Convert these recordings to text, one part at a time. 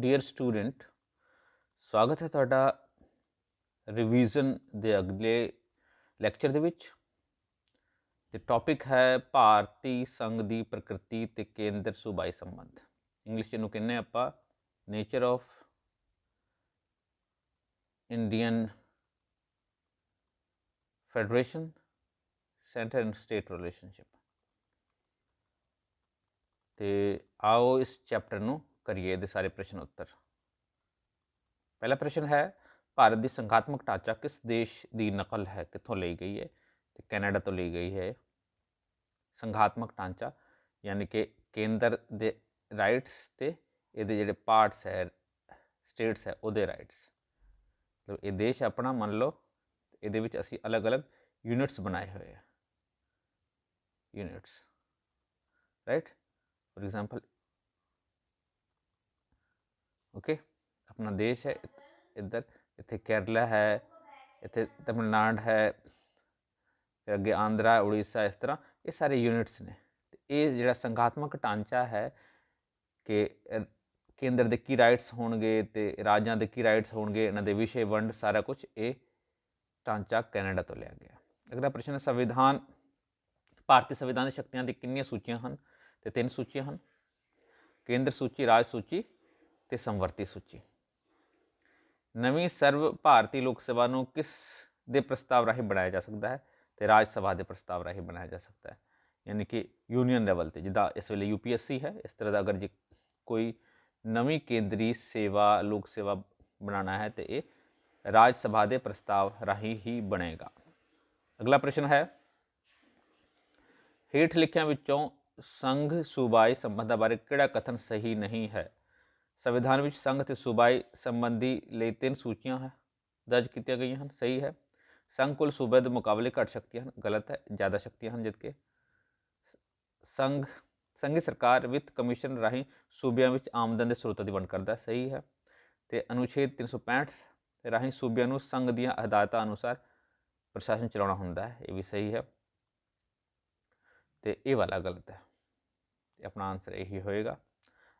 Dear student ਸਵਾਗਤ ਹੈ ਤੁਹਾਡਾ ਰਿਵੀਜ਼ਨ ਦੇ ਅਗਲੇ ਲੈਕਚਰ ਦੇ ਵਿੱਚ। ਤੇ ਟੌਪਿਕ ਹੈ ਭਾਰਤੀ ਸੰਘ ਦੀ ਪ੍ਰਕਿਰਤੀ ਤੇ ਕੇਂਦਰ ਸੂਬਾਈ ਸੰਬੰਧ। ਇੰਗਲਿਸ਼ ਇਹਨੂੰ ਕਹਿੰਦੇ ਆਪਾਂ nature of Indian federation centre and state relationship ਤੇ ਆਓ ਇਸ ਚੈਪਟਰ ਨੂੰ ਕਰੀਏ ਦੇ ਸਾਰੇ ਪ੍ਰਸ਼ਨ ਉੱਤਰ। ਪਹਿਲਾ ਪ੍ਰਸ਼ਨ ਹੈ, ਭਾਰਤ ਦੀ ਸੰਗਠਨਾਤਮਕ ਢਾਂਚਾ ਕਿਸ ਦੇਸ਼ ਦੀ ਨਕਲ ਹੈ, ਕਿੱਥੋਂ ਲਈ ਗਈ ਹੈ ਤੇ ਕੈਨੇਡਾ ਤੋਂ ਲਈ ਗਈ ਹੈ ਸੰਗਠਨਾਤਮਕ ਢਾਂਚਾ ਯਾਨੀ ਕਿ ਕੇਂਦਰ ਦੇ ਰਾਈਟਸ ਤੇ ਇਹਦੇ ਜਿਹੜੇ ਪਾਰਟਸ ਹੈ, ਸਟੇਟਸ ਹੈ, ਉਹਦੇ ਰਾਈਟਸ। ਮਤਲਬ ਇਹ ਦੇਸ਼ ਆਪਣਾ ਮੰਨ ਲਓ, ਇਹਦੇ ਵਿੱਚ ਅਸੀਂ ਅਲੱਗ-ਅਲੱਗ ਯੂਨਿਟਸ ਬਣਾਏ ਹੋਏ ਆ। Units, right? For example okay ਆਪਣਾ ਦੇਸ਼ ਹੈ ਇੱਧਰ ਇੱਥੇ ਕੇਰਲਾ ਹੈ ਇੱਥੇ ਤਮਿਲਨਾਡ ਹੈ ਫਿਰ ਅੱਗੇ ਆਂਧਰਾ ਉੜੀਸਾ ਇਸ ਤਰ੍ਹਾਂ ਇਹ ਸਾਰੇ ਯੂਨਿਟਸ ਨੇ ਤੇ ਇਹ ਜਿਹੜਾ ਸੰਘਾਤਮਕ ਢਾਂਚਾ ਹੈ ਕਿ ਕੇਂਦਰ ਦੇ ਕੀ ਰਾਈਟਸ ਹੋਣਗੇ ਤੇ ਰਾਜਾਂ ਦੇ ਕੀ ਰਾਈਟਸ ਹੋਣਗੇ ਇਹਨਾਂ ਦੇ ਵਿਸ਼ੇ ਵੰਡ ਸਾਰਾ ਕੁਝ ਇਹ ਢਾਂਚਾ ਕੈਨੇਡਾ ਤੋਂ ਲਿਆ ਗਿਆ ਅਗਲਾ ਪ੍ਰਸ਼ਨ ਹੈ ਸੰਵਿਧਾਨ ਭਾਰਤੀ ਸੰਵਿਧਾਨ ਦੀ ਸ਼ਕਤੀਆਂ ਦੀ ਕਿੰਨੀਆਂ ਸੂਚੀਆਂ ਹਨ ਤੇ ਤਿੰਨ ਸੂਚੀਆਂ ਹਨ ਕੇਂਦਰ ਸੂਚੀ ਰਾਜ ਸੂਚੀ ਤੇ ਸਮਵਰਤੀ ਸੂਚੀ। ਨਵੀਂ ਸਰਵ ਭਾਰਤੀ ਲੋਕ ਸਭਾ ਨੂੰ ਕਿਸ ਦੇ ਪ੍ਰਸਤਾਵ ਰਾਹੀਂ ਬਣਾਇਆ ਜਾ ਸਕਦਾ ਹੈ ਤੇ ਰਾਜ ਸਭਾ ਦੇ ਪ੍ਰਸਤਾਵ ਰਾਹੀਂ ਬਣਾਇਆ ਜਾ ਸਕਦਾ ਹੈ? ਯਾਨੀ ਕਿ ਯੂਨੀਅਨ ਲੈਵਲ ਤੇ ਜਿੱਦਾਂ ਇਸ ਵੇਲੇ ਯੂਪੀਐਸਸੀ ਹੈ, ਇਸ ਤਰ੍ਹਾਂ ਦਾ ਅਗਰ ਜੇ ਕੋਈ ਨਵੀਂ ਕੇਂਦਰੀ ਸੇਵਾ, ਲੋਕ ਸੇਵਾ ਬਣਾਉਣਾ ਹੈ ਤੇ ਇਹ ਰਾਜ ਸਭਾ ਦੇ ਪ੍ਰਸਤਾਵ ਰਾਹੀਂ ਹੀ ਬਣੇਗਾ। ਅਗਲਾ ਪ੍ਰਸ਼ਨ ਹੈ, ਹੇਠ ਲਿਖਿਆਂ ਵਿੱਚੋਂ ਸੰਘ ਸੂਬਾਈ ਸੰਬੰਧਾਂ ਬਾਰੇ ਕਿਹੜਾ ਕਥਨ ਸਹੀ ਨਹੀਂ ਹੈ? ਸੰਵਿਧਾਨ ਵਿੱਚ ਸੰਘ ਤੇ ਸੂਬਾਈ ਸੰਬੰਧੀ ਲਈ ਤਿੰਨ ਸੂਚੀਆਂ ਹੈ, ਦਰਜ ਕੀਤੀਆਂ ਗਈਆਂ ਹਨ। ਸਹੀ ਹੈ, ਸੰਘ ਕੁੱਲ ਸੂਬੇ ਦੇ ਮੁਕਾਬਲੇ ਘੱਟ ਸ਼ਕਤੀਆਂ ਹਨ, ਗਲਤ ਹੈ, ਜ਼ਿਆਦਾ ਸ਼ਕਤੀਆਂ ਹਨ, ਜਦਕਿ ਸੰਘ, ਸੰਘੀ ਸਰਕਾਰ ਵਿੱਤ ਕਮਿਸ਼ਨ ਰਾਹੀਂ ਸੂਬਿਆਂ ਵਿੱਚ ਆਮਦਨ ਦੇ ਸਰੋਤਾਂ ਦੀ ਵੰਡ ਕਰਦਾ ਸਹੀ ਹੈ, ਤੇ ਅਨੁਛੇਦ 365 ਰਾਹੀਂ ਸੂਬਿਆਂ ਨੂੰ ਸੰਘ ਦੀਆਂ ਹਦਾਇਤਾਂ ਅਨੁਸਾਰ ਪ੍ਰਸ਼ਾਸਨ ਚਲਾਉਣਾ ਹੁੰਦਾ ਹੈ, ਇਹ ਵੀ ਸਹੀ ਹੈ। ਤੇ ਇਹ ਵਾਲਾ ਗਲਤ ਹੈ, ਤੇ ਆਪਣਾ ਆਨਸਰ ਇਹੀ ਹੋਏਗਾ।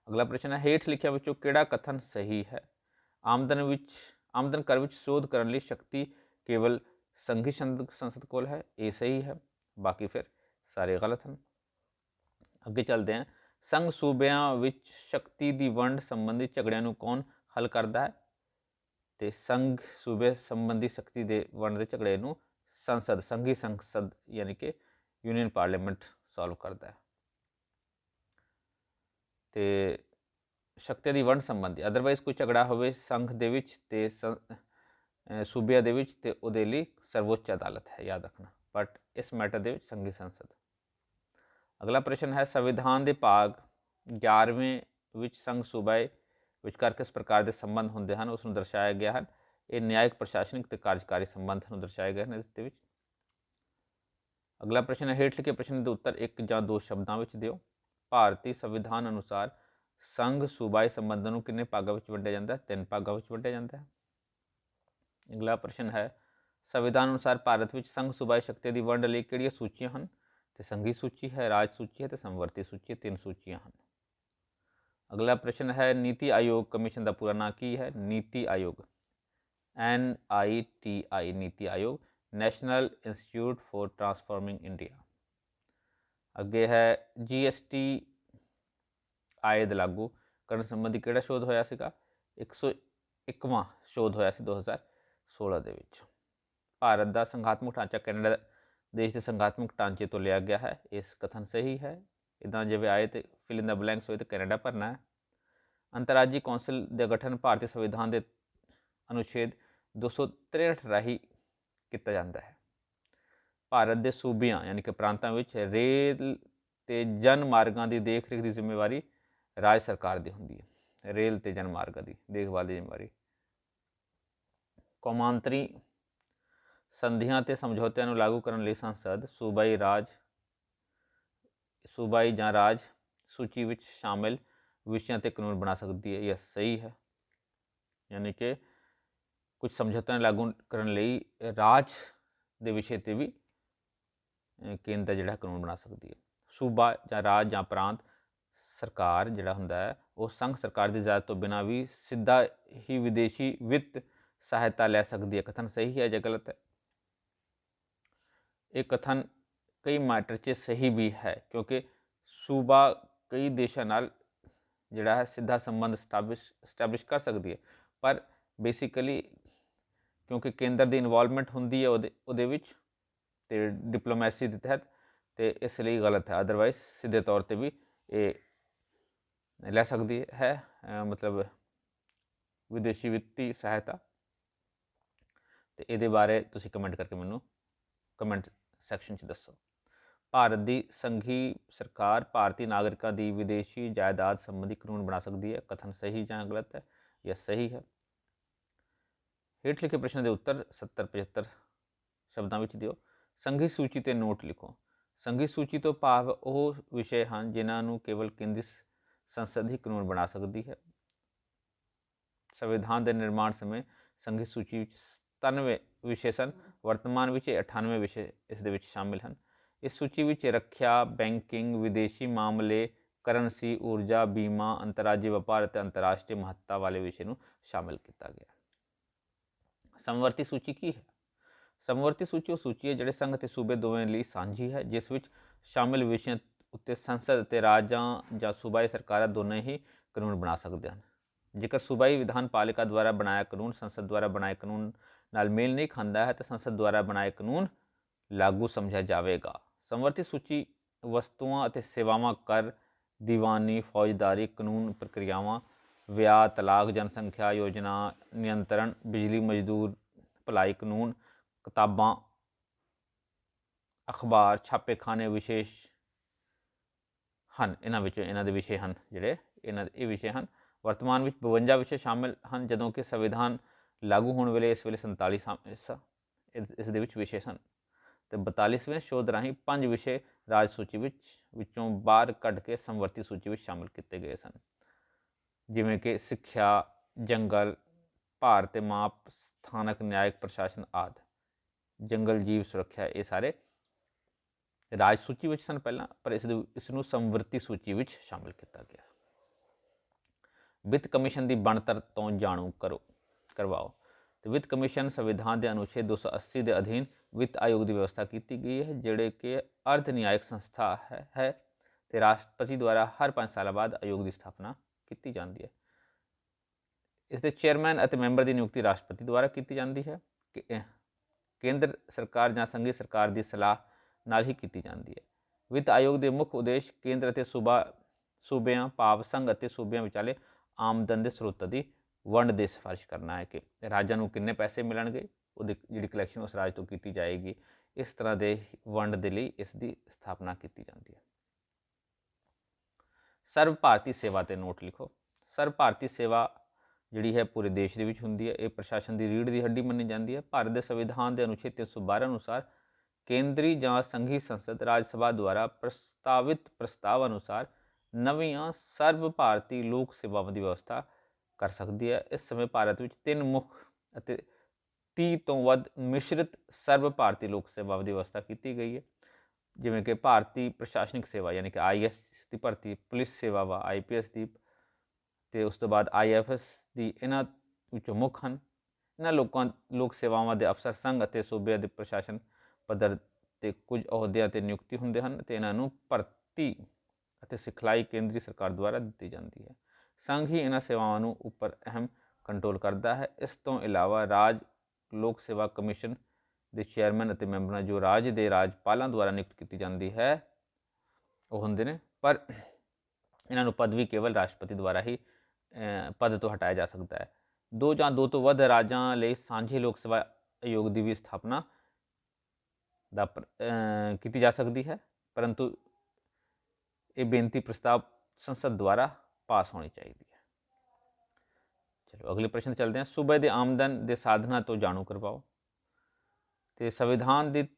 ਅਗਲਾ ਪ੍ਰਸ਼ਨ ਹੈ, ਹੇਠ ਲਿਖਿਆ ਵਿੱਚੋਂ ਕਿਹੜਾ ਕਥਨ ਸਹੀ ਹੈ? ਆਮਦਨ ਵਿੱਚ, ਆਮਦਨ ਕਰ ਵਿੱਚ ਸੋਧ ਕਰਨ ਲਈ ਸ਼ਕਤੀ ਕੇਵਲ ਸੰਘੀ ਸੰਦ- ਸੰਸਦ ਕੋਲ ਹੈ, ਇਹ ਸਹੀ ਹੈ। ਬਾਕੀ ਫਿਰ ਸਾਰੇ ਗਲਤ ਹਨ। ਅੱਗੇ ਚੱਲਦੇ ਹਾਂ। ਸੰਘ ਸੂਬਿਆਂ ਵਿੱਚ ਸ਼ਕਤੀ ਦੀ ਵੰਡ ਸੰਬੰਧੀ ਝਗੜਿਆਂ ਨੂੰ ਕੌਣ ਹੱਲ ਕਰਦਾ ਹੈ? ਤੇ ਸੰਘ ਸੂਬੇ ਸੰਬੰਧੀ ਸ਼ਕਤੀ ਦੇ ਵੰਡ ਦੇ ਝਗੜੇ ਨੂੰ ਸੰਸਦ, ਸੰਘੀ ਸੰਸਦ ਯਾਨੀ ਕਿ ਯੂਨੀਅਨ ਪਾਰਲੀਮੈਂਟ ਸੋਲਵ ਕਰਦਾ ਹੈ। ਤੇ ਸ਼ਕਤੀ ਦੀ ਵੰਡ ਸੰਬੰਧੀ ਅਦਰਵਾਈਜ਼ ਕੋਈ ਝਗੜਾ ਹੋਵੇ ਸੰਘ ਦੇ ਵਿੱਚ ਤੇ ਸੰ- ਸੂਬਿਆਂ ਦੇ ਵਿੱਚ ਤੇ ਉਹਦੇ ਲਈ ਸਰਵੋੱਚ ਅਦਾਲਤ ਹੈ, ਯਾਦ ਰੱਖਣਾ। ਬਟ ਇਸ ਮੈਟਰ ਦੇ ਵਿੱਚ ਸੰਘੀ ਸੰਸਦ। ਅਗਲਾ ਪ੍ਰਸ਼ਨ ਹੈ, ਸੰਵਿਧਾਨ ਦੇ ਭਾਗ 11ਵੇਂ ਵਿੱਚ ਸੰਘ ਸੂਬਾਏ ਵਿਚਕਾਰ ਕਿਸ ਪ੍ਰਕਾਰ ਦੇ ਸੰਬੰਧ ਹੁੰਦੇ ਹਨ ਉਸ ਨੂੰ ਦਰਸਾਇਆ ਗਿਆ ਹੈ। ਇਹ ਨਿਆਇਕ, ਪ੍ਰਸ਼ਾਸਨਿਕ ਤੇ ਕਾਰਜਕਾਰੀ ਸੰਬੰਧ ਨੂੰ ਦਰਸਾਇਆ ਗਏ ਹਨ ਇਸ ਦੇ ਵਿੱਚ। ਅਗਲਾ ਪ੍ਰਸ਼ਨ ਹੈ, ਹੇਠ ਲਿਖੇ ਪ੍ਰਸ਼ਨ ਦੇ ਉੱਤਰ ਇੱਕ ਜਾਂ ਦੋ ਸ਼ਬਦਾਂ ਵਿੱਚ ਦਿਓ। ਭਾਰਤੀ ਸੰਵਿਧਾਨ ਅਨੁਸਾਰ ਸੰਘ ਸੂਬਾਈ ਸੰਬੰਧਾਂ ਨੂੰ ਕਿੰਨੇ ਭਾਗਾਂ ਵਿੱਚ ਵੰਡਿਆ ਜਾਂਦਾ ਹੈ? ਤਿੰਨ ਭਾਗਾਂ ਵਿੱਚ ਵੰਡਿਆ ਜਾਂਦਾ ਹੈ। ਅਗਲਾ ਪ੍ਰਸ਼ਨ ਹੈ, ਸੰਵਿਧਾਨ ਅਨੁਸਾਰ ਭਾਰਤ ਵਿੱਚ ਸੰਘ ਸੂਬਾਈ ਸ਼ਕਤੀ ਦੀ ਵੰਡ ਲਈ ਕਿਹੜੀਆਂ ਸੂਚੀਆਂ ਹਨ? ਤੇ ਸੰਘੀ ਸੂਚੀ ਹੈ, ਰਾਜ ਸੂਚੀ ਹੈ ਤੇ ਸਮਵਰਤੀ ਸੂਚੀ ਤਿੰਨ ਸੂਚੀਆਂ ਹਨ। ਅਗਲਾ ਪ੍ਰਸ਼ਨ ਹੈ, ਨੀਤੀ ਆਯੋਗ ਕਮਿਸ਼ਨ ਦਾ ਪੂਰਾ ਨਾਂ ਕੀ ਹੈ? ਨੀਤੀ ਆਯੋਗ। ਐਨ ਆਈ T I, NITI Aayog, national institute for transforming India. ਅੱਗੇ ਹੈ ਜੀਐਸਟੀ ਆਇਦ ਲਾਗੂ ਕਰਨ ਸੰਬੰਧੀ ਕਿਹੜਾ ਸ਼ੋਧ ਹੋਇਆ ਸੀਗਾ? 101ਵਾਂ ਸ਼ੋਧ ਹੋਇਆ ਸੀ 2016 ਦੇ ਵਿੱਚ। ਭਾਰਤ ਦਾ ਸੰਘਾਤਮਕ ਢਾਂਚਾ ਕੈਨੇਡਾ, ਦੇਸ਼ ਦੇ ਸੰਘਾਤਮਕ ਢਾਂਚੇ ਤੋਂ ਲਿਆ ਗਿਆ ਹੈ। ਇਸ ਕਥਨ ਸਹੀ ਹੈ। ਇਦਾਂ ਜਿਵੇਂ ਆਏ ਤੇ ਫਿਲ ਇਨ ਦਾ ਬਲੈਂਕਸ ਹੋਏ ਤੇ ਕੈਨੇਡਾ ਭਰਨਾ ਹੈ। ਅੰਤਰਰਾਜੀ ਕੌਂਸਲ ਦੇ ਗਠਨ ਭਾਰਤੀ ਸੰਵਿਧਾਨ ਦੇ ਅਨੁਛੇਦ 263 ਰਾਹੀਂ ਕੀਤਾ ਜਾਂਦਾ ਹੈ। ਭਾਰਤ ਦੇ ਸੂਬਿਆਂ ਯਾਨੀ ਕਿ ਪ੍ਰਾਂਤਾਂ ਵਿੱਚ ਰੇਲ ਤੇ ਜਨ ਮਾਰਗਾਂ ਦੀ ਦੇਖਰੇਖ ਦੀ ਜ਼ਿੰਮੇਵਾਰੀ ਰਾਜ ਸਰਕਾਰ ਦੀ ਹੁੰਦੀ ਹੈ। ਰੇਲ ਤੇ ਜਨ ਮਾਰਗਾਂ ਦੀ ਦੇਖਭਾਲ ਦੀ ਜ਼ਿੰਮੇਵਾਰੀ। ਕੌਮਾਂਤਰੀ ਸੰਧੀਆਂ ਤੇ ਸਮਝੌਤਿਆਂ ਨੂੰ ਲਾਗੂ ਕਰਨ ਲਈ ਸੰਸਦ, ਸੂਬਾਈ ਰਾਜ, ਸੂਬਾਈ ਜਾਂ ਰਾਜ ਸੂਚੀ ਵਿੱਚ ਸ਼ਾਮਿਲ ਵਿਸ਼ਿਆਂ ਤੇ ਕਾਨੂੰਨ ਬਣਾ ਸਕਦੀ ਹੈ। ਇਹ ਸਹੀ ਹੈ। ਯਾਨੀ ਕਿ ਕੁਝ ਸਮਝੌਤਿਆਂ ਨੂੰ ਲਾਗੂ ਕਰਨ ਲਈ ਰਾਜ ਦੇ ਵਿਸ਼ੇ ਤੇ ਵੀ ਕੇਂਦਰ ਜਿਹੜਾ ਕਾਨੂੰਨ ਬਣਾ ਸਕਦੀ ਹੈ। ਸੂਬਾ ਜਾਂ ਰਾਜ ਜਾਂ ਪ੍ਰਾਂਤ ਸਰਕਾਰ ਜਿਹੜਾ ਹੁੰਦਾ ਹੈ, ਉਹ ਸੰਘ ਸਰਕਾਰ ਦੀ ਇਜਾਜ਼ਤ ਤੋਂ ਬਿਨਾਂ ਵੀ ਸਿੱਧਾ ਹੀ ਵਿਦੇਸ਼ੀ ਵਿੱਤ ਸਹਾਇਤਾ ਲੈ ਸਕਦੀ ਹੈ। ਕਥਨ ਸਹੀ ਹੈ ਜਾਂ ਗਲਤ ਹੈ? ਇਹ ਕਥਨ ਕਈ ਮੈਟਰ 'ਚ ਸਹੀ ਵੀ ਹੈ, ਕਿਉਂਕਿ ਸੂਬਾ ਕਈ ਦੇਸ਼ਾਂ ਨਾਲ ਜਿਹੜਾ ਹੈ ਸਿੱਧਾ ਸੰਬੰਧ ਸਟੈਬਲਿਸ਼ ਸਟੈਬਲਿਸ਼ ਕਰ ਸਕਦੀ ਹੈ। ਪਰ ਬੇਸਿਕਲੀ ਕਿਉਂਕਿ ਕੇਂਦਰ ਦੀ ਇਨਵੋਲਵਮੈਂਟ ਹੁੰਦੀ ਹੈ, ਉਹਦੇ ਉਹਦੇ ਵਿੱਚ ਤੇ ਡਿਪਲੋਮੈਸੀ ਦੇ ਤਹਿਤ ਤੇ ਇਸ ਲਈ ਗਲਤ ਹੈ। ਅਦਰਵਾਈਜ਼ ਸਿੱਧੇ ਤੌਰ ਤੇ ਵੀ ਇਹ ਲੈ ਸਕਦੀ ਹੈ ਮਤਲਬ ਵਿਦੇਸ਼ੀ ਵਿੱਤੀ ਸਹਾਇਤਾ। ਤੇ ਇਹਦੇ ਬਾਰੇ ਤੁਸੀਂ ਕਮੈਂਟ ਕਰਕੇ ਮੈਨੂੰ ਕਮੈਂਟ ਸੈਕਸ਼ਨ 'ਚ ਦੱਸੋ। ਭਾਰਤ ਦੀ ਸੰਘੀ ਸਰਕਾਰ ਭਾਰਤੀ ਨਾਗਰਿਕਾਂ ਦੀ ਵਿਦੇਸ਼ੀ ਜਾਇਦਾਦ ਸੰਬੰਧੀ ਕਾਨੂੰਨ ਬਣਾ ਸਕਦੀ ਹੈ। ਕਥਨ ਸਹੀ ਜਾਂ ਗਲਤ ਹੈ ਜਾਂ ਸਹੀ ਹੈ? ਹੇਠ ਲਿਖੇ ਪ੍ਰਸ਼ਨ ਦੇ ਉੱਤਰ 70 75 ਸ਼ਬਦਾਂ ਵਿੱਚ ਦਿਓ। ਸੰਘੀ ਸੂਚੀ ਤੇ ਨੋਟ ਲਿਖੋ। ਸੰਘੀ ਸੂਚੀ ਤੋਂ ਭਾਵ ਉਹ ਵਿਸ਼ੇ ਹਨ ਜਿਨ੍ਹਾਂ ਨੂੰ ਕੇਵਲ ਕੇਂਦਰੀ ਸ- ਸੰਸਦ ਹੀ ਕਾਨੂੰਨ ਬਣਾ ਸਕਦੀ ਹੈ। ਸੰਵਿਧਾਨ ਦੇ ਨਿਰਮਾਣ ਸਮੇਂ ਸੰਘੀ ਸੂਚੀ ਵਿੱਚ 97 ਵਿਸ਼ੇ ਸਨ, ਵਰਤਮਾਨ ਵਿੱਚ ਇਹ 98 ਵਿਸ਼ੇ ਇਸ ਦੇ ਵਿੱਚ ਸ਼ਾਮਿਲ ਹਨ। ਇਸ ਸੂਚੀ ਵਿੱਚ ਰੱਖਿਆ, ਬੈਂਕਿੰਗ, ਵਿਦੇਸ਼ੀ ਮਾਮਲੇ, ਕਰੰਸੀ, ਊਰਜਾ, ਬੀਮਾ ਅੰਤਰਰਾਜੀ ਵਪਾਰ ਅਤੇ ਅੰਤਰਰਾਸ਼ਟਰੀ ਮਹੱਤਤਾ ਵਾਲੇ ਵਿਸ਼ੇ ਨੂੰ ਸ਼ਾਮਿਲ ਕੀਤਾ ਗਿਆ। ਸਮਵਰਤੀ ਸੂਚੀ ਕੀ ਹੈ? ਸਮਵਰਤੀ ਸੂਚੀ ਉਹ ਸੂਚੀ ਹੈ ਜਿਹੜੇ ਸੰਘ ਅਤੇ ਸੂਬੇ ਦੋਵੇਂ ਲਈ ਸਾਂਝੀ ਹੈ, ਜਿਸ ਵਿੱਚ ਸ਼ਾਮਿਲ ਵਿਸ਼ਿਆਂ ਉੱਤੇ ਸੰਸਦ ਅਤੇ ਰਾਜਾਂ ਜਾਂ ਸੂਬਾਈ ਸਰਕਾਰਾਂ ਦੋਨੇ ਹੀ ਕਾਨੂੰਨ ਬਣਾ ਸਕਦੇ ਹਨ। ਜੇਕਰ ਸੂਬਾਈ ਵਿਧਾਨ ਪਾਲਿਕਾ ਦੁਆਰਾ ਬਣਾਇਆ ਕਾਨੂੰਨ, ਸੰਸਦ ਦੁਆਰਾ ਬਣਾਏ ਕਾਨੂੰਨ ਨਾਲ ਮੇਲ ਨਹੀਂ ਖਾਂਦਾ ਹੈ, ਤਾਂ ਸੰਸਦ ਦੁਆਰਾ ਬਣਾਏ ਕਾਨੂੰਨ ਲਾਗੂ ਸਮਝਿਆ ਜਾਵੇਗਾ। ਸਮਵਰਤੀ ਸੂਚੀ ਵਸਤੂਆਂ ਅਤੇ ਸੇਵਾਵਾਂ ਕਰ, ਦੀਵਾਨੀ, ਫੌਜਦਾਰੀ, ਕਾਨੂੰਨ ਪ੍ਰਕਿਰਿਆਵਾਂ, ਵਿਆਹ, ਤਲਾਕ, ਜਨਸੰਖਿਆ ਯੋਜਨਾ, ਨਿਯੰਤਰਣ, ਬਿਜਲੀ ਮਜ਼ਦੂਰ, ਭਲਾਈ ਕਾਨੂੰਨ ਕਿਤਾਬਾਂ, ਅਖਬਾਰ, ਛਾਪੇਖਾਨੇ ਵਿਸ਼ੇਸ਼ ਹਨ। ਇਹਨਾਂ ਵਿੱਚੋਂ ਇਹਨਾਂ ਦੇ ਵਿਸ਼ੇ ਹਨ ਜਿਹੜੇ ਇਹਨਾਂ ਦੇ, ਇਹ ਵਿਸ਼ੇ ਹਨ। ਵਰਤਮਾਨ ਵਿੱਚ 52 ਵਿਸ਼ੇ ਸ਼ਾਮਿਲ ਹਨ ਜਦੋਂ ਕਿ ਸੰਵਿਧਾਨ ਲਾਗੂ ਹੋਣ ਵੇਲੇ ਇਸ ਵੇਲੇ 47 ਹਿੱਸਾ ਇਸ ਦੇ ਵਿੱਚ ਵਿਸ਼ੇ ਸਨ। ਤੇ 42ਵੇਂ ਸ਼ੋਧ ਰਾਹੀਂ ਪੰਜ ਵਿਸ਼ੇ ਰਾਜ ਸੂਚੀ ਵਿੱਚ, ਵਿੱਚੋਂ ਬਾਹਰ ਕੱਢ ਕੇ ਸਮਵਰਤੀ ਸੂਚੀ ਵਿੱਚ ਸ਼ਾਮਿਲ ਕੀਤੇ ਗਏ ਸਨ। ਜਿਵੇਂ ਕਿ ਸਿੱਖਿਆ, ਜੰਗਲ, ਭਾਰ ਤੇ ਮਾਪ, ਸਥਾਨਕ ਨਿਆਇਕ ਪ੍ਰਸ਼ਾਸਨ ਆਦਿ। ਜੰਗਲ ਜੀਵ ਸੁਰੱਖਿਆ, ਇਹ ਸਾਰੇ ਰਾਜ ਸੂਚੀ ਵਿੱਚ ਸਨ ਪਹਿਲਾਂ, ਪਰ ਇਸ ਦੇ ਇਸ ਨੂੰ ਸਮਵਰਤੀ ਸੂਚੀ ਵਿੱਚ ਸ਼ਾਮਿਲ ਕੀਤਾ ਗਿਆ। ਵਿੱਤ ਕਮਿਸ਼ਨ ਦੀ ਬਣਤਰ ਤੋਂ ਜਾਣੂ ਕਰੋ, ਕਰਵਾਓ। ਤੇ ਵਿੱਤ ਕਮਿਸ਼ਨ ਸੰਵਿਧਾਨ ਦੇ ਅਨੁਛੇਦ 280 ਦੇ ਅਧੀਨ ਵਿੱਤ ਆਯੋਗ ਦੀ ਵਿਵਸਥਾ ਕੀਤੀ ਗਈ ਹੈ, ਜਿਹੜੇ ਕਿ ਅਰਧ ਨਿਆਇਕ ਸੰਸਥਾ ਹੈ ਹੈ ਤੇ ਰਾਸ਼ਟਰਪਤੀ ਦੁਆਰਾ ਹਰ 5 ਸਾਲਾਂ ਬਾਅਦ ਆਯੋਗ ਦੀ ਸਥਾਪਨਾ ਕੀਤੀ ਜਾਂਦੀ ਹੈ। ਇਸ ਦੇ ਚੇਅਰਮੈਨ ਅਤੇ ਮੈਂਬਰ ਦੀ ਨਿਯੁਕਤੀ ਰਾਸ਼ਟਰਪਤੀ ਦੁਆਰਾ ਕੀਤੀ ਜਾਂਦੀ ਹੈ ਕਿ- ਅਹ ਕੇਂਦਰ ਸਰਕਾਰ ਜਾਂ ਸੰਘੀ ਸਰਕਾਰ ਦੀ ਸਲਾਹ ਨਾਲ ਹੀ ਕੀਤੀ ਜਾਂਦੀ ਹੈ। ਵਿੱਤ ਆਯੋਗ ਦੇ ਮੁੱਖ ਉਦੇਸ਼ ਕੇਂਦਰ ਅਤੇ ਸੂਬਾ, ਸੂਬਿਆਂ, ਭਾਵ ਸੰਘ ਅਤੇ ਸੂਬਿਆਂ ਵਿਚਾਲੇ ਆਮਦਨ ਦੇ ਸਰੋਤਾਂ ਦੀ ਵੰਡ ਦੀ ਸਿਫਾਰਿਸ਼ ਕਰਨਾ ਹੈ ਕਿ ਰਾਜਾਂ ਨੂੰ ਕਿੰਨੇ ਪੈਸੇ ਮਿਲਣਗੇ, ਉਹਦੀ ਜਿਹੜੀ ਕਲੈਕਸ਼ਨ ਉਸ ਰਾਜ ਤੋਂ ਕੀਤੀ ਜਾਏਗੀ, ਇਸ ਤਰ੍ਹਾਂ ਦੇ ਵੰਡ ਦੇ ਲਈ ਇਸ ਦੀ ਸਥਾਪਨਾ ਕੀਤੀ ਜਾਂਦੀ ਹੈ। ਸਰਵ ਭਾਰਤੀ ਸੇਵਾ ਤੇ ਨੋਟ ਲਿਖੋ। ਸਰਵ ਭਾਰਤੀ ਸੇਵਾ ਜਿਹੜੀ ਹੈ ਪੂਰੇ ਦੇਸ਼ ਦੇ ਵਿੱਚ ਹੁੰਦੀ ਹੈ, ਇਹ ਪ੍ਰਸ਼ਾਸਨ ਦੀ ਰੀੜ੍ਹ ਦੀ ਹੱਡੀ ਮੰਨੀ ਜਾਂਦੀ ਹੈ। ਭਾਰਤ ਦੇ ਸੰਵਿਧਾਨ ਦੇ ਅਨੁਛੇਦ 312 ਅਨੁਸਾਰ ਕੇਂਦਰੀ ਜਾਂ ਸੰਘੀ ਸੰਸਦ ਰਾਜ ਸਭਾ ਦੁਆਰਾ ਪ੍ਰਸਤਾਵਿਤ ਪ੍ਰਸਤਾਵ ਅਨੁਸਾਰ ਨਵੀਆਂ ਸਰਵ ਭਾਰਤੀ ਲੋਕ ਸੇਵਾਵਾਂ ਦੀ ਵਿਵਸਥਾ ਕਰ ਸਕਦੀ ਹੈ। ਇਸ ਸਮੇਂ ਭਾਰਤ ਵਿੱਚ ਤਿੰਨ ਮੁੱਖ ਅਤੇ 30 ਤੋਂ ਵੱਧ ਮਿਸ਼ਰਿਤ ਸਰਵ ਭਾਰਤੀ ਲੋਕ ਸੇਵਾਵਾਂ ਦੀ ਵਿਵਸਥਾ ਕੀਤੀ ਗਈ ਹੈ। ਜਿਵੇਂ ਕਿ ਭਾਰਤੀ ਪ੍ਰਸ਼ਾਸਨਿਕ ਸੇਵਾ, ਯਾਨੀ ਕਿ ਆਈਐਸ ਦੀ ਭਰਤੀ, ਪੁਲਿਸ ਸੇਵਾ ਸੇਵਾਵਾਂ ਆਈਪੀਐਸ ਦੀ ਤੇ ਉਸ ਤੋਂ ਬਾਅਦ ਆਈਐਫਐਸ ਦੀ ਇਹਨਾਂ ਵਿੱਚੋਂ ਮੁੱਖ ਹਨ। ਇਹਨਾਂ ਲੋਕਾਂ, ਲੋਕ ਸੇਵਾਵਾਂ ਦੇ ਅਫਸਰ ਸੰਘ ਅਤੇ ਸੂਬੇ ਦੇ ਪ੍ਰਸ਼ਾਸਨ ਪੱਧਰ ਤੇ ਕੁਝ ਅਹੁਦਿਆਂ ਤੇ ਨਿਯੁਕਤੀ ਹੁੰਦੇ ਹਨ ਤੇ ਇਹਨਾਂ ਨੂੰ ਭਰਤੀ ਅਤੇ ਸਿਖਲਾਈ ਕੇਂਦਰੀ ਸਰਕਾਰ ਦੁਆਰਾ ਦਿੱਤੀ ਜਾਂਦੀ ਹੈ। ਸੰਘ ਹੀ ਇਹਨਾਂ ਸੇਵਾਵਾਂ ਨੂੰ ਉੱਪਰ ਅਹਿਮ ਕੰਟਰੋਲ ਕਰਦਾ ਹੈ। ਇਸ ਤੋਂ ਇਲਾਵਾ ਰਾਜ ਲੋਕ ਸੇਵਾ ਕਮਿਸ਼ਨ ਦੇ ਚੇਅਰਮੈਨ ਅਤੇ ਮੈਂਬਰਾਂ ਜੋ ਰਾਜ ਦੇ ਰਾਜਪਾਲਾਂ ਦੁਆਰਾ ਨਿਯੁਕਤ ਕੀਤੀ ਜਾਂਦੀ ਹੈ, ਉਹ ਹੁੰਦੇ ਨੇ। ਪਰ ਇਹਨਾਂ ਨੂੰ ਪਦਵੀ ਕੇਵਲ ਰਾਸ਼ਟਰਪਤੀ ਦੁਆਰਾ ਹੀ ਪਦ ਤੋਂ ਹਟਾਇਆ ਜਾ ਸਕਦਾ ਹੈ। ਦੋ ਜਾਂ ਦੋ ਤੋਂ ਵੱਧ ਰਾਜਾਂ ਲਈ ਸਾਂਝੇ ਲੋਕ ਸੇਵਾ ਆਯੋਗ ਦੀ ਵੀ ਸਥਾਪਨਾ ਦਾ ਪ੍ਰ- ਕੀਤੀ ਜਾ ਸਕਦੀ ਹੈ, ਪਰੰਤੂ ਇਹ ਬੇਨਤੀ ਪ੍ਰਸਤਾਵ ਸੰਸਦ ਦੁਆਰਾ ਪਾਸ ਹੋਣੀ ਚਾਹੀਦੀ ਹੈ। ਚਲੋ, ਅਗਲੇ ਪ੍ਰਸ਼ਨ ਤੇ ਚੱਲਦੇ ਹਾਂ। ਸੂਬੇ ਦੇ ਆਮਦਨ ਦੇ ਸਾਧਨਾਂ ਤੋਂ ਜਾਣੂ ਕਰਵਾਓ। ਤੇ ਸੰਵਿਧਾਨ ਦੇ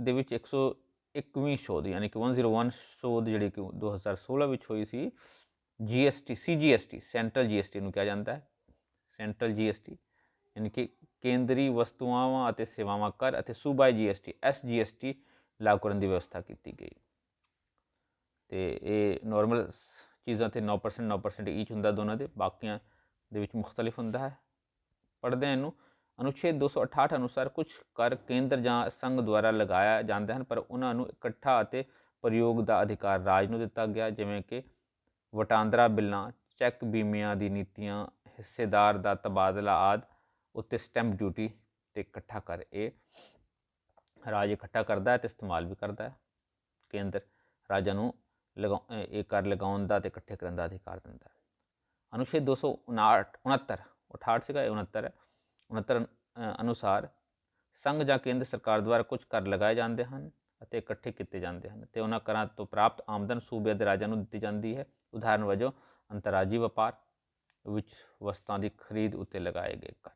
ਦੇ ਵਿੱਚ 101ਵੀਂ ਸ਼ੋਧ, ਯਾਨੀ ਕਿ 101 ਸ਼ੋਧ ਜਿਹੜੀ ਕਿ 2016 ਵਿੱਚ ਹੋਈ ਸੀ ਜੀਐਸਟੀ ਸੀਜੀਐਸਟੀ ਸੈਂਟਰਲ ਜੀਐਸਟੀ ਨੂੰ ਕਿਹਾ ਜਾਂਦਾ ਹੈ। ਸੈਂਟਰਲ ਜੀਐਸਟੀ ਯਾਨੀ ਕਿ ਕੇਂਦਰੀ ਵਸਤੂਆਂ ਅਤੇ ਸੇਵਾਵਾਂ ਕਰ ਅਤੇ ਸੂਬਾਈ ਜੀਐਸਟੀ ਐਸਜੀਐਸਟੀ ਲਾਗੂ ਕਰਨ ਦੀ ਵਿਵਸਥਾ ਕੀਤੀ ਗਈ। ਤੇ ਇਹ ਨਾਰਮਲ ਚੀਜ਼ਾਂ ਤੇ 9% 9% ਈਚ ਹੁੰਦਾ ਦੋਨਾਂ ਦੇ, ਬਾਕੀਆਂ ਦੇ ਵਿੱਚ ਮੁxtਲਿਫ ਹੁੰਦਾ ਹੈ। ਪੜ੍ਹਦੇ ਹਾਂ ਇਹਨੂੰ। ਅਨੁਛੇਦ 268 ਅਨੁਸਾਰ ਕੁਝ ਕਰ ਕੇਂਦਰ ਜਾਂ ਸੰਘ ਦੁਆਰਾ ਲਗਾਇਆ ਜਾਂਦੇ ਹਨ ਪਰ ਉਹਨਾਂ ਨੂੰ ਇਕੱਠਾ ਅਤੇ ਪ੍ਰਯੋਗ ਦਾ ਅਧਿਕਾਰ ਰਾਜ ਨੂੰ ਦਿੱਤਾ ਗਿਆ, ਜਿਵੇਂ ਕਿ ਵਟਾਂਦਰਾ ਬਿੱਲਾਂ, ਚੈੱਕ ਬੀਮਿਆਂ ਦੀ ਨੀਤੀਆਂ, ਹਿੱਸੇਦਾਰ ਦਾ ਤਬਾਦਲਾ ਆਦ ਉੱਤੇ ਸਟੈਂਪ ਡਿਊਟੀ ਤੇ ਇਕੱਠਾ ਕਰ ਇਹ ਰਾਜ ਇਕੱਠਾ ਕਰਦਾ ਹੈ ਤੇ ਇਸਤੇਮਾਲ ਵੀ ਕਰਦਾ ਹੈ। ਕੇਂਦਰ ਰਾਜਾਂ ਨੂੰ ਲਗਾ ਇਹ ਕਰ ਲਗਾਉਣ ਦਾ ਤੇ ਇਕੱਠੇ ਕਰਨ ਦਾ ਅਧਿਕਾਰ ਦਿੰਦਾ ਹੈ। ਅਨੁਛੇਦ 259 69 68 ਸੀਗਾ ਇਹ 69 ਹੈ 69 ਅਨੁਸਾਰ ਸੰਘ ਜਾਂ ਕੇਂਦਰ ਸਰਕਾਰ ਦੁਆਰਾ ਕੁਝ ਕਰ ਲਗਾਏ ਜਾਂਦੇ ਹਨ ਅਤੇ ਇਕੱਠੇ ਕੀਤੇ ਜਾਂਦੇ ਹਨ ਤੇ ਉਹਨਾਂ ਕਰਾਂ ਤੋਂ ਪ੍ਰਾਪਤ ਆਮਦਨ ਸੂਬੇ ਦੇ ਰਾਜਾਂ ਨੂੰ ਦਿੱਤੀ ਜਾਂਦੀ ਹੈ। ਉਦਾਹਰਨ ਵਜੋਂ ਅੰਤਰਰਾਜੀ ਵਪਾਰ, ਵਿੱਚ ਵਸਤਾਂ ਦੀ ਖਰੀਦ ਉੱਤੇ ਲਗਾਏ ਗਏ ਕਰ।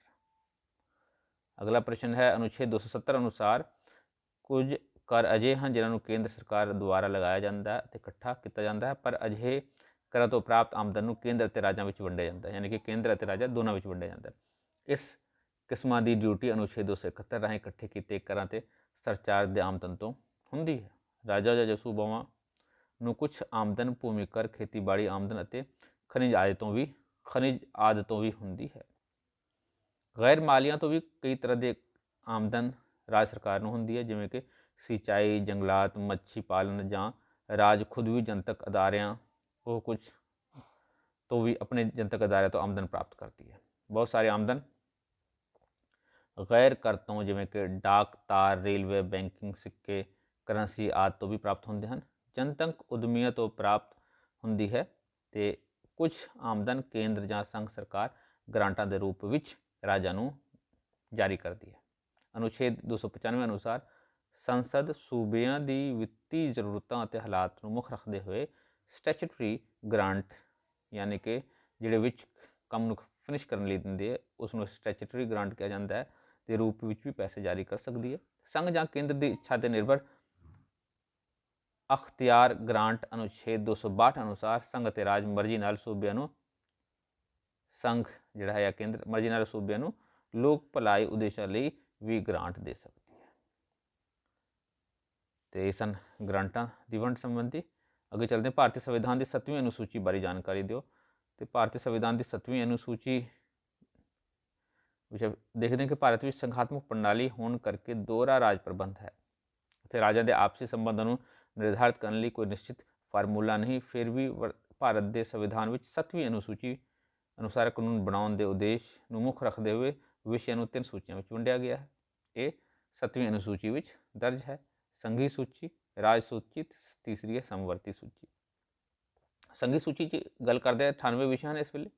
ਅਗਲਾ ਪ੍ਰਸ਼ਨ ਹੈ ਅਨੁਛੇਦ 270 ਅਨੁਸਾਰ ਕੁਝ ਕਰ ਅਜੇ ਹਨ ਜਿਨ੍ਹਾਂ ਨੂੰ ਕੇਂਦਰ ਸਰਕਾਰ ਦੁਆਰਾ ਲਗਾਇਆ ਜਾਂਦਾ ਹੈ ਤੇ ਇਕੱਠਾ ਕੀਤਾ ਜਾਂਦਾ ਹੈ, ਪਰ ਅਜੇ ਕਰਾਂ ਤੋਂ ਪ੍ਰਾਪਤ ਆਮਦਨ ਨੂੰ ਕੇਂਦਰ ਅਤੇ ਰਾਜਾਂ ਵਿੱਚ ਵੰਡਿਆ ਜਾਂਦਾ ਹੈ, ਯਾਨੀ ਕਿ ਕੇਂਦਰ ਅਤੇ ਰਾਜਾਂ ਦੋਨਾਂ ਵਿੱਚ ਵੰਡਿਆ ਜਾਂਦਾ ਹੈ। ਇਸ ਕਿਸਮਾਂ ਦੀ ਡਿਊਟੀ ਅਨੁਛੇਦ 271 ਰਾਹੀਂ ਇਕੱਠੇ ਕੀਤੇ ਕਰਾਂ ਤੇ ਸਰਚਾਰ ਦੇ ਆਮਦਨ ਤੋਂ ਹੁੰਦੀ ਹੈ। ਰਾਜਾ ਜਾਂ ਸੂਬਾਵਾਂ ਨੂੰ ਕੁਝ ਆਮਦਨ ਭੂਮੀ ਕਰ ਖੇਤੀਬਾੜੀ ਆਮਦਨ ਅਤੇ ਖਣਿਜ ਆਦਿ ਤੋਂ ਵੀ, ਖਣਿਜ ਆਦਿ ਤੋਂ ਵੀ ਹੁੰਦੀ ਹੈ। ਗੈਰ ਮਾਲੀਆਂ ਤੋਂ ਵੀ ਕਈ ਤਰ੍ਹਾਂ ਦੇ ਆਮਦਨ ਰਾਜ ਸਰਕਾਰ ਨੂੰ ਹੁੰਦੀ ਹੈ, ਜਿਵੇਂ ਕਿ ਸਿੰਚਾਈ, ਜੰਗਲਾਤ, ਮੱਛੀ ਪਾਲਣ ਜਾਂ ਰਾਜ ਖੁਦ ਵੀ ਜਨਤਕ ਅਦਾਰਿਆਂ, ਉਹ ਕੁਝ ਤੋਂ ਵੀ ਆਪਣੇ ਜਨਤਕ ਅਦਾਰਿਆਂ ਤੋਂ ਆਮਦਨ ਪ੍ਰਾਪਤ ਕਰਦੀ ਹੈ। ਬਹੁਤ ਸਾਰੇ ਆਮਦਨ ਗੈਰ ਕਰ ਤੋਂ ਜਿਵੇਂ ਕਿ ਡਾਕ, ਤਾਰ, ਰੇਲਵੇ, ਬੈਂਕਿੰਗ, ਸਿੱਕੇ, ਕਰੰਸੀ ਆਦਿ ਤੋਂ ਵੀ ਪ੍ਰਾਪਤ ਹੁੰਦੇ ਹਨ। ਜਨਤਕ ਉਦਮੀਆਂ ਤੋਂ ਪ੍ਰਾਪਤ ਹੁੰਦੀ ਹੈ ਤੇ ਕੁਝ ਆਮਦਨ ਕੇਂਦਰ ਜਾਂ ਸੰਘ ਸਰਕਾਰ ਗ੍ਰਾਂਟਾਂ ਦੇ ਰੂਪ ਵਿੱਚ ਰਾਜਾਂ ਨੂੰ ਜਾਰੀ ਕਰਦੀ ਹੈ। ਅਨੁਛੇਦ 295 ਅਨੁਸਾਰ ਸੰਸਦ ਸੂਬਿਆਂ ਦੀ ਵਿੱਤੀ ਜ਼ਰੂਰਤਾਂ ਅਤੇ ਹਾਲਾਤ ਨੂੰ ਮੁੱਖ ਰੱਖਦੇ ਹੋਏ ਸਟੈਚੂਟਰੀ ਗ੍ਰਾਂਟ ਯਾਨੀ ਕਿ ਜਿਹੜੇ ਵਿੱਚ ਕੰਮ ਨੂੰ ਫਿਨਿਸ਼ ਕਰਨ ਲਈ ਦਿੰਦੇ ਹੈ ਉਸ ਨੂੰ ਸਟੈਚੂਟਰੀ ਗ੍ਰਾਂਟ ਕਿਹਾ ਜਾਂਦਾ ਹੈ, ਦੇ ਰੂਪ ਵਿੱਚ ਵੀ ਪੈਸੇ ਜਾਰੀ ਕਰ ਸਕਦੀ ਹੈ। ਸੰਘ ਜਾਂ ਕੇਂਦਰ ਦੀ ਇੱਛਾ ਤੇ ਨਿਰਭਰ ਅਖਤਿਆਰ ਗ੍ਰਾਂਟ ਅਨੁਛੇਦ 262 ਅਨੁਸਾਰ ਸੰਘ ਅਤੇ ਰਾਜ ਮਰਜ਼ੀ ਨਾਲ ਸੂਬਿਆਂ ਨੂੰ ਸੰਘ ਜਿਹੜਾ ਹੈ ਕੇਂਦਰ ਮਰਜ਼ੀ ਨਾਲ ਸੂਬਿਆਂ ਨੂੰ ਲੋਕ ਭਲਾਈ ਉਦੇਸ਼ਾਂ ਲਈ ਵੀ ਗ੍ਰਾਂਟ ਦੇ ਸਕਦੀ ਹੈ। ਤੇ ਸਨ ਗ੍ਰਾਂਟਾਂ ਦੀ ਵੰਡ ਸੰਬੰਧੀ। ਅੱਗੇ ਚੱਲਦੇ ਹਾਂ। ਭਾਰਤੀ ਸੰਵਿਧਾਨ ਦੀ 7ਵੀਂ ਅਨੁਸੂਚੀ ਬਾਰੇ ਜਾਣਕਾਰੀ ਦਿਓ। ਤੇ ਭਾਰਤੀ ਸੰਵਿਧਾਨ ਦੀ 7ਵੀਂ ਅਨੁਸੂਚੀ ਵਿੱਚ ਦੇਖਦੇ ਹਾਂ ਕਿ ਭਾਰਤ ਵਿੱਚ ਸੰਘਾਤਮਕ ਪ੍ਰਣਾਲੀ ਹੋਣ ਕਰਕੇ ਦੋਹਰਾ ਰਾਜ ਪ੍ਰਬੰਧ ਹੈ। ਅਤੇ ਰਾਜਾਂ ਦੇ ਆਪਸੀ ਸੰਬੰਧਾਂ ਨੂੰ ਨਿਰਧਾਰਿਤ ਕਰਨ ਲਈ ਕੋਈ ਨਿਸ਼ਚਿਤ ਫਾਰਮੂਲਾ ਨਹੀਂ, ਫਿਰ ਵੀ ਭਾਰਤ ਦੇ ਸੰਵਿਧਾਨ ਵਿੱਚ 7ਵੀਂ ਅਨੁਸੂਚੀ ਅਨੁਸਾਰ ਕਾਨੂੰਨ ਬਣਾਉਣ ਦੇ ਉਦੇਸ਼ ਨੂੰ ਮੁੱਖ ਰੱਖਦੇ ਹੋਏ ਵਿਸ਼ਿਆਂ ਨੂੰ ਤਿੰਨ ਸੂਚੀਆਂ ਵਿੱਚ ਵੰਡਿਆ ਗਿਆ ਹੈ। ਇਹ 7ਵੀਂ ਅਨੁਸੂਚੀ ਵਿੱਚ ਦਰਜ ਹੈ। ਸੰਘੀ ਸੂਚੀ, ਰਾਜ ਸੂਚੀ ਤੀਸਰੀ ਹੈ ਸਮਵਰਤੀ ਸੂਚੀ। ਸੰਘੀ ਸੂਚੀ 'ਚ ਗੱਲ ਕਰਦੇ ਆ 98 ਵਿਸ਼ੇ ਹਨ ਇਸ ਵੇਲੇ।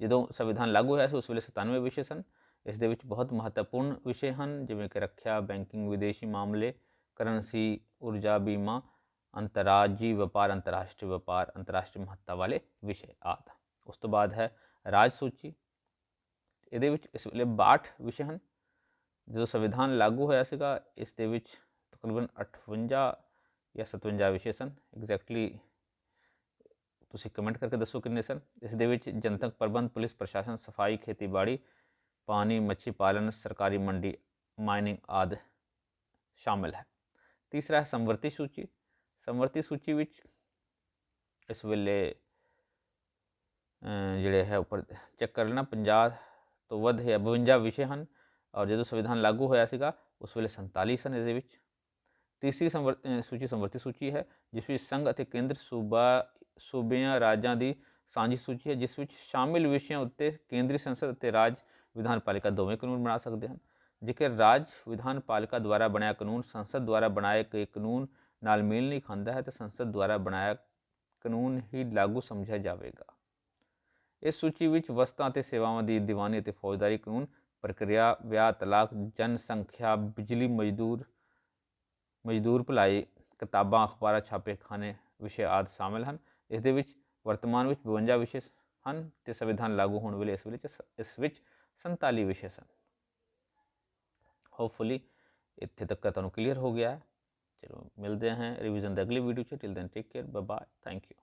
ਜਦੋਂ ਸੰਵਿਧਾਨ ਲਾਗੂ ਹੋਇਆ ਸੀ, ਉਸ ਵੇਲੇ 97 ਵਿਸ਼ੇ ਸਨ। ਇਸ ਦੇ ਵਿੱਚ ਬਹੁਤ ਮਹੱਤਵਪੂਰਨ ਵਿਸ਼ੇ ਹਨ, ਜਿਵੇਂ ਕਿ ਰੱਖਿਆ, ਬੈਂਕਿੰਗ, ਵਿਦੇਸ਼ੀ ਮਾਮਲੇ, ਕਰੰਸੀ, ਊਰਜਾ ਬੀਮਾ ਅੰਤਰਰਾਜੀ ਵਪਾਰ, ਅੰਤਰਰਾਸ਼ਟਰੀ ਵਪਾਰ, ਅੰਤਰਰਾਸ਼ਟਰੀ ਮਹੱਤਤਾ ਵਾਲੇ ਵਿਸ਼ੇ ਆਦਿ। ਉਸ ਤੋਂ ਬਾਅਦ ਹੈ ਰਾਜ ਸੂਚੀ। ਇਹਦੇ ਵਿੱਚ ਇਸ ਵੇਲੇ 62 ਵਿਸ਼ੇ ਹਨ। ਜਦੋਂ ਸੰਵਿਧਾਨ ਲਾਗੂ ਹੋਇਆ ਸੀਗਾ, ਇਸ ਦੇ ਵਿੱਚ ਤਕਰੀਬਨ 58 ਜਾਂ 57 ਵਿਸ਼ੇ ਸਨ। ਐਗਜ਼ੈਕਟਲੀ ਤੁਸੀਂ ਕਮੈਂਟ ਕਰਕੇ ਦੱਸੋ ਕਿੰਨੇ ਸਨ। ਇਸ ਦੇ ਵਿੱਚ ਜਨਤਕ ਪ੍ਰਬੰਧ, ਪੁਲਿਸ ਪ੍ਰਸ਼ਾਸਨ, ਸਫ਼ਾਈ, ਖੇਤੀਬਾੜੀ, ਪਾਣੀ, ਮੱਛੀ ਪਾਲਣ, ਸਰਕਾਰੀ ਮੰਡੀ, ਮਾਈਨਿੰਗ ਆਦਿ ਸ਼ਾਮਿਲ ਹੈ। ਤੀਸਰਾ ਹੈ ਸਮਵਰਤੀ ਸੂਚੀ। ਸਮਵਰਤੀ ਸੂਚੀ ਵਿੱਚ ਇਸ ਵੇਲੇ ਜਿਹੜੇ ਹੈ ਉੱਪਰ ਚੈੱਕ ਕਰ ਲੈਣਾ 50 ਤੋਂ ਵੱਧ ਹੈ 52 ਵਿਸ਼ੇ ਹਨ ਔਰ ਜਦੋਂ ਸੰਵਿਧਾਨ ਲਾਗੂ ਹੋਇਆ ਸੀਗਾ, ਉਸ ਵੇਲੇ 47 ਸਨ ਇਸ ਦੇ ਵਿੱਚ। ਤੀਸਰੀ ਸੂਚੀ ਸਮਵਰਤੀ ਸੂਚੀ ਹੈ, ਜਿਸ ਵਿੱਚ ਸੰਘ ਅਤੇ ਕੇਂਦਰ ਸੂਬਾ, ਸੂਬਿਆਂ ਰਾਜਾਂ ਦੀ ਸਾਂਝੀ ਸੂਚੀ ਹੈ, ਜਿਸ ਵਿੱਚ ਸ਼ਾਮਿਲ ਵਿਸ਼ਿਆਂ ਉੱਤੇ ਕੇਂਦਰੀ ਸੰਸਦ ਅਤੇ ਰਾਜ ਵਿਧਾਨ ਪਾਲਿਕਾ ਦੋਵੇਂ ਕਾਨੂੰਨ ਬਣਾ ਸਕਦੇ ਹਨ। ਜੇਕਰ ਰਾਜ ਵਿਧਾਨ ਪਾਲਿਕਾ ਦੁਆਰਾ ਬਣਾਇਆ ਕਾਨੂੰਨ, ਸੰਸਦ ਦੁਆਰਾ ਬਣਾਏ ਗਏ ਕਾਨੂੰਨ ਨਾਲ ਮੇਲ ਨਹੀਂ ਖਾਂਦਾ ਹੈ ਤਾਂ ਸੰਸਦ ਦੁਆਰਾ ਬਣਾਇਆ ਕਾਨੂੰਨ ਹੀ ਲਾਗੂ ਸਮਝਿਆ ਜਾਵੇਗਾ। ਇਸ ਸੂਚੀ ਵਿੱਚ ਵਸਤਾਂ ਅਤੇ ਸੇਵਾਵਾਂ ਦੀ ਦੀਵਾਨੀ ਅਤੇ ਫੌਜਦਾਰੀ ਕਾਨੂੰਨ ਪ੍ਰਕਿਰਿਆ, ਵਿਆਹ, ਤਲਾਕ, ਜਨਸੰਖਿਆ, ਬਿਜਲੀ ਮਜ਼ਦੂਰ ਮਜ਼ਦੂਰ ਭਲਾਈ, ਕਿਤਾਬਾਂ, ਅਖਬਾਰਾਂ, ਛਾਪੇਖਾਨੇ ਵਿਸ਼ੇ ਆਦਿ ਸ਼ਾਮਿਲ ਹਨ। ਇਸ ਦੇ ਵਿੱਚ ਵਰਤਮਾਨ ਵਿੱਚ 52 ਵਿਸ਼ੇ ਹਨ ਤੇ ਸੰਵਿਧਾਨ ਲਾਗੂ ਹੋਣ ਵੇਲੇ ਇਸ ਵੇਲੇ ਇਸ ਵਿੱਚ 47 ਵਿਸ਼ੇ ਸਨ। ਹੋਪਫੁਲੀ ਇੱਥੇ ਤੱਕ ਤੁਹਾਨੂੰ ਕਲੀਅਰ ਹੋ ਗਿਆ ਹੈ। ਚਲੋ ਮਿਲਦੇ ਹਾਂ ਰਿਵੀਜ਼ਨ ਦੇ ਅਗਲੀ ਵੀਡੀਓ 'ਚ till then take care bye bye thank you